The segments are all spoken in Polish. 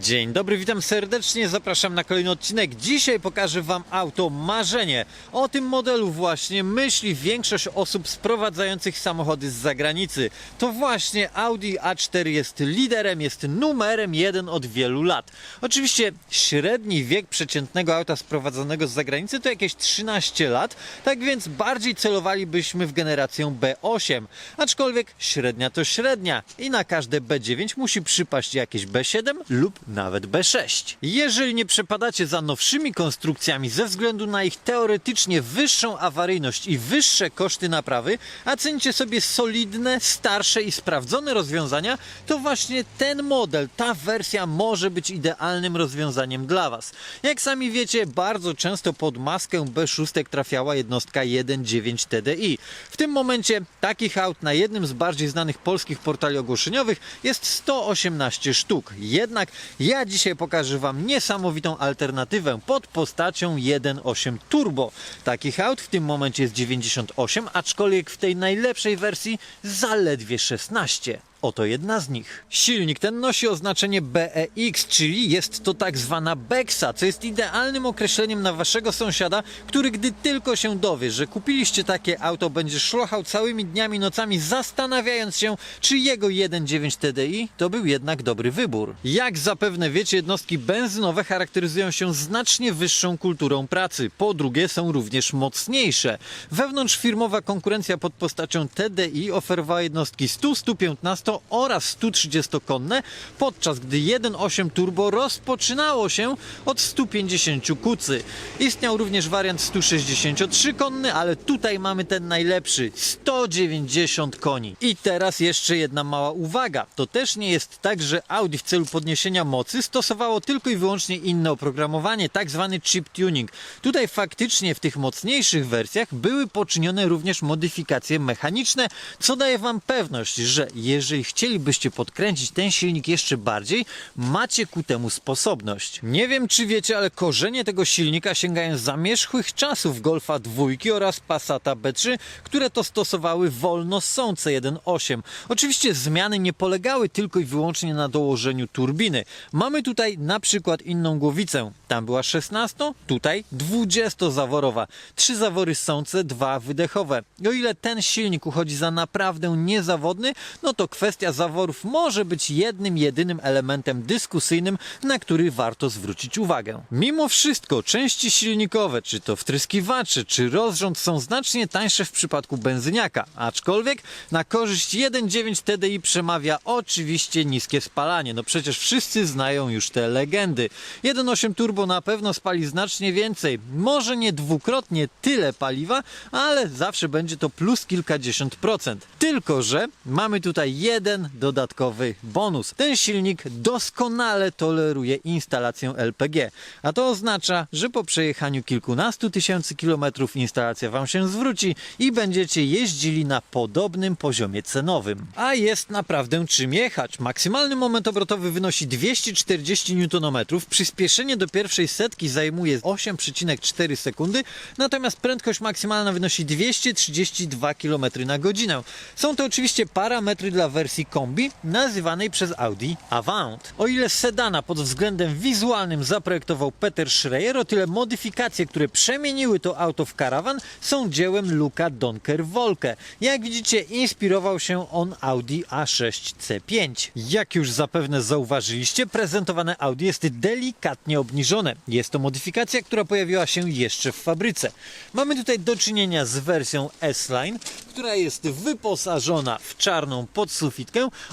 Dzień dobry, witam serdecznie, zapraszam na kolejny odcinek. Dzisiaj pokażę Wam auto marzenie. O tym modelu właśnie myśli większość osób sprowadzających samochody z zagranicy. To właśnie Audi A4 jest liderem, jest numerem jeden od wielu lat. Oczywiście średni wiek przeciętnego auta sprowadzonego z zagranicy to jakieś 13 lat, tak więc bardziej celowalibyśmy w generację B8. Aczkolwiek średnia to średnia i na każde B9 musi przypaść jakieś B7 lub nawet B6. Jeżeli nie przepadacie za nowszymi konstrukcjami ze względu na ich teoretycznie wyższą awaryjność i wyższe koszty naprawy, a cenicie sobie solidne, starsze i sprawdzone rozwiązania, to właśnie ten model, ta wersja może być idealnym rozwiązaniem dla Was. Jak sami wiecie, bardzo często pod maskę B6 trafiała jednostka 1.9 TDI. W tym momencie takich aut na jednym z bardziej znanych polskich portali ogłoszeniowych jest 118 sztuk. Jednak ja dzisiaj pokażę Wam niesamowitą alternatywę pod postacią 1.8 Turbo. Takich aut w tym momencie jest 98, aczkolwiek w tej najlepszej wersji zaledwie 16. Oto jedna z nich. Silnik ten nosi oznaczenie BEX, czyli jest to tak zwana Bexa, co jest idealnym określeniem na waszego sąsiada, który gdy tylko się dowie, że kupiliście takie auto, będzie szlochał całymi dniami, nocami, zastanawiając się, czy jego 1.9 TDI to był jednak dobry wybór. Jak zapewne wiecie, jednostki benzynowe charakteryzują się znacznie wyższą kulturą pracy. Po drugie, są również mocniejsze. Wewnątrzfirmowa konkurencja pod postacią TDI oferowała jednostki 100, 115 oraz 130 konne, podczas gdy 1.8 turbo rozpoczynało się od 150 kucy. Istniał również wariant 163 konny, ale tutaj mamy ten najlepszy 190 koni. I teraz jeszcze jedna mała uwaga. To też nie jest tak, że Audi w celu podniesienia mocy stosowało tylko i wyłącznie inne oprogramowanie, tak zwany chip tuning. Tutaj faktycznie w tych mocniejszych wersjach były poczynione również modyfikacje mechaniczne, co daje Wam pewność, że jeżeli chcielibyście podkręcić ten silnik jeszcze bardziej, macie ku temu sposobność. Nie wiem czy wiecie, ale korzenie tego silnika sięgają zamierzchłych czasów Golfa 2 oraz Passata B3, które to stosowały wolno ssące 1.8. Oczywiście zmiany nie polegały tylko i wyłącznie na dołożeniu turbiny. Mamy tutaj na przykład inną głowicę. Tam była 16, tutaj 20-zaworowa. Trzy zawory ssące, dwa wydechowe. O ile ten silnik uchodzi za naprawdę niezawodny, no to kwestia zaworów może być jednym, jedynym elementem dyskusyjnym, na który warto zwrócić uwagę. Mimo wszystko części silnikowe, czy to wtryskiwacze, czy rozrząd są znacznie tańsze w przypadku benzyniaka, aczkolwiek na korzyść 1.9 TDI przemawia oczywiście niskie spalanie. No przecież wszyscy znają już te legendy. 1.8 turbo na pewno spali znacznie więcej, może nie dwukrotnie tyle paliwa, ale zawsze będzie to plus kilkadziesiąt procent. Tylko, że mamy tutaj jeden dodatkowy bonus. Ten silnik doskonale toleruje instalację LPG, a to oznacza, że po przejechaniu kilkunastu tysięcy kilometrów instalacja Wam się zwróci i będziecie jeździli na podobnym poziomie cenowym. A jest naprawdę czym jechać. Maksymalny moment obrotowy wynosi 240 Nm, przyspieszenie do pierwszej setki zajmuje 8,4 sekundy, natomiast prędkość maksymalna wynosi 232 km na godzinę. Są to oczywiście parametry dla wersji kombi, nazywanej przez Audi Avant. O ile sedana pod względem wizualnym zaprojektował Peter Schreier, o tyle modyfikacje, które przemieniły to auto w karawan, są dziełem Luka Donker-Wolke. Jak widzicie, inspirował się on Audi A6 C5. Jak już zapewne zauważyliście, prezentowane Audi jest delikatnie obniżone. Jest to modyfikacja, która pojawiła się jeszcze w fabryce. Mamy tutaj do czynienia z wersją S-Line, która jest wyposażona w czarną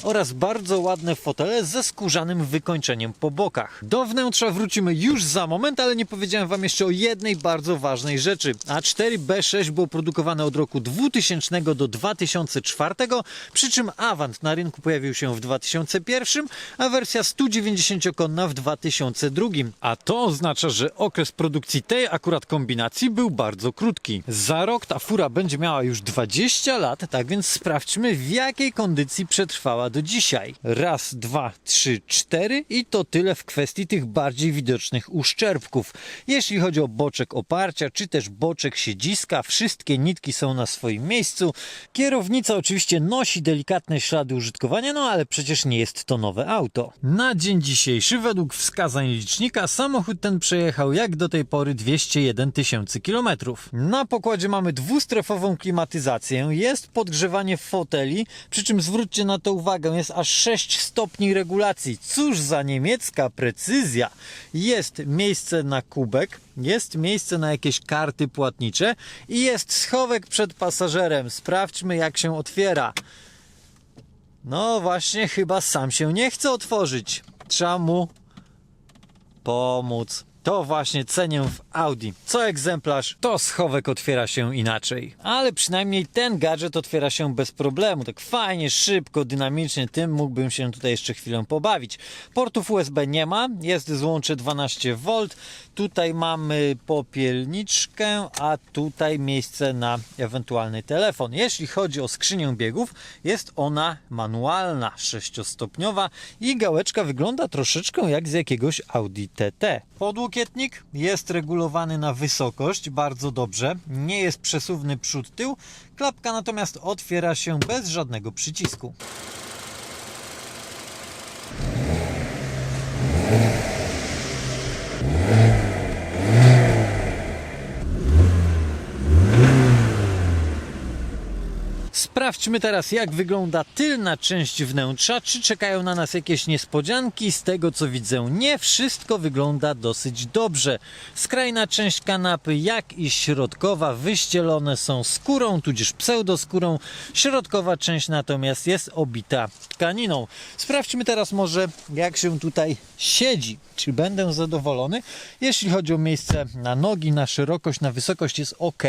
oraz bardzo ładne fotele ze skórzanym wykończeniem po bokach. Do wnętrza wrócimy już za moment, ale nie powiedziałem Wam jeszcze o jednej bardzo ważnej rzeczy. A4 B6 było produkowane od roku 2000 do 2004, przy czym Avant na rynku pojawił się w 2001, a wersja 190-konna w 2002. A to oznacza, że okres produkcji tej akurat kombinacji był bardzo krótki. Za rok ta fura będzie miała już 20 lat, tak więc sprawdźmy w jakiej kondycji przetrwała do dzisiaj. Raz, dwa, trzy, cztery i to tyle w kwestii tych bardziej widocznych uszczerbków. Jeśli chodzi o boczek oparcia, czy też boczek siedziska, wszystkie nitki są na swoim miejscu. Kierownica oczywiście nosi delikatne ślady użytkowania, no ale przecież nie jest to nowe auto. Na dzień dzisiejszy, według wskazań licznika, samochód ten przejechał jak do tej pory 201 tysięcy kilometrów. Na pokładzie mamy dwustrefową klimatyzację, jest podgrzewanie foteli, przy czym zwróćcie na to uwagę, jest aż 6 stopni regulacji. Cóż za niemiecka precyzja! Jest miejsce na kubek, jest miejsce na jakieś karty płatnicze i jest schowek przed pasażerem. Sprawdźmy jak się otwiera. No właśnie, chyba sam się nie chce otworzyć. Trzeba mu pomóc. To właśnie cenię w Audi. Co egzemplarz, to schowek otwiera się inaczej. Ale przynajmniej ten gadżet otwiera się bez problemu. Tak fajnie, szybko, dynamicznie. Tym mógłbym się tutaj jeszcze chwilę pobawić. Portów USB nie ma. Jest złącze 12V. Tutaj mamy popielniczkę, a tutaj miejsce na ewentualny telefon. Jeśli chodzi o skrzynię biegów, jest ona manualna, sześciostopniowa i gałeczka wygląda troszeczkę jak z jakiegoś Audi TT. Podłokietnik jest regulowany na wysokość bardzo dobrze, nie jest przesuwny przód-tył, klapka natomiast otwiera się bez żadnego przycisku. Sprawdźmy teraz, jak wygląda tylna część wnętrza. Czy czekają na nas jakieś niespodzianki? Z tego co widzę, nie wszystko wygląda dosyć dobrze. Skrajna część kanapy, jak i środkowa, wyścielone są skórą, tudzież pseudoskórą. Środkowa część natomiast jest obita tkaniną. Sprawdźmy teraz może, jak się tutaj siedzi. Czy będę zadowolony? Jeśli chodzi o miejsce na nogi, na szerokość, na wysokość jest ok,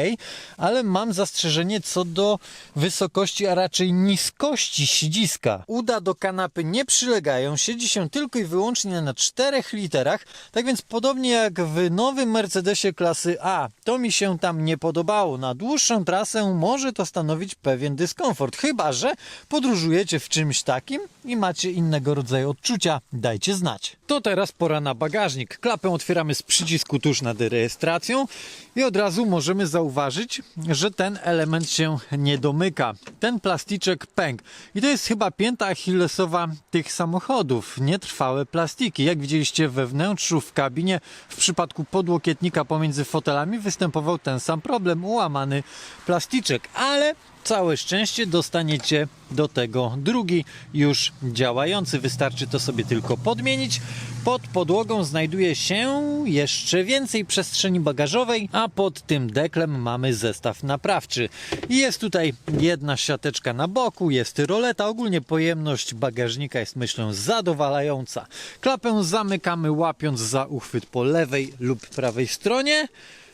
ale mam zastrzeżenie co do wysokości, a raczej niskości siedziska. Uda do kanapy nie przylegają, siedzi się tylko i wyłącznie na czterech literach, tak więc podobnie jak w nowym Mercedesie klasy A, to mi się tam nie podobało. Na dłuższą trasę może to stanowić pewien dyskomfort, chyba że podróżujecie w czymś takim i macie innego rodzaju odczucia, dajcie znać. To teraz pora na bagażnik. Klapę otwieramy z przycisku tuż nad rejestracją i od razu możemy zauważyć, że ten element się nie domyka. Ten plasticzek pękł. I to jest chyba pięta achillesowa tych samochodów. Nietrwałe plastiki. Jak widzieliście we wnętrzu, w kabinie, w przypadku podłokietnika pomiędzy fotelami występował ten sam problem. Ułamany plasticzek. Ale całe szczęście dostaniecie do tego drugi już działający. Wystarczy to sobie tylko podmienić. Pod podłogą znajduje się jeszcze więcej przestrzeni bagażowej, a pod tym deklem mamy zestaw naprawczy. Jest tutaj jedna siateczka na boku, jest roleta. Ogólnie pojemność bagażnika jest myślę zadowalająca. Klapę zamykamy łapiąc za uchwyt po lewej lub prawej stronie.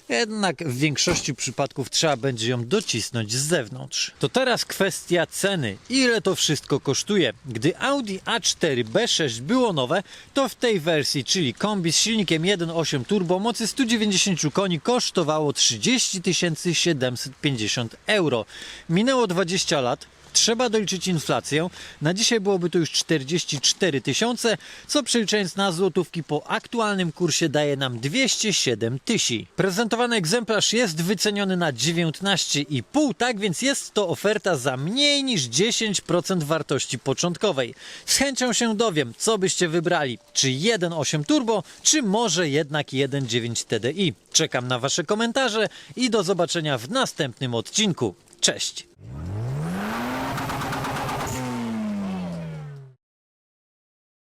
Jednak w większości przypadków trzeba będzie ją docisnąć z zewnątrz. To teraz kwestia ceny. Ile to wszystko kosztuje? Gdy Audi A4 B6 było nowe, to w tej wersji, czyli kombi z silnikiem 1.8 turbo mocy 190 koni kosztowało 30 750 euro. Minęło 20 lat. Trzeba doliczyć inflację. Na dzisiaj byłoby to już 44 tysiące, co przeliczając na złotówki po aktualnym kursie daje nam 207 tysięcy. Prezentowany egzemplarz jest wyceniony na 19,5, tak więc jest to oferta za mniej niż 10% wartości początkowej. Z chęcią się dowiem, co byście wybrali. Czy 1.8 turbo, czy może jednak 1.9 TDI. Czekam na wasze komentarze i do zobaczenia w następnym odcinku. Cześć!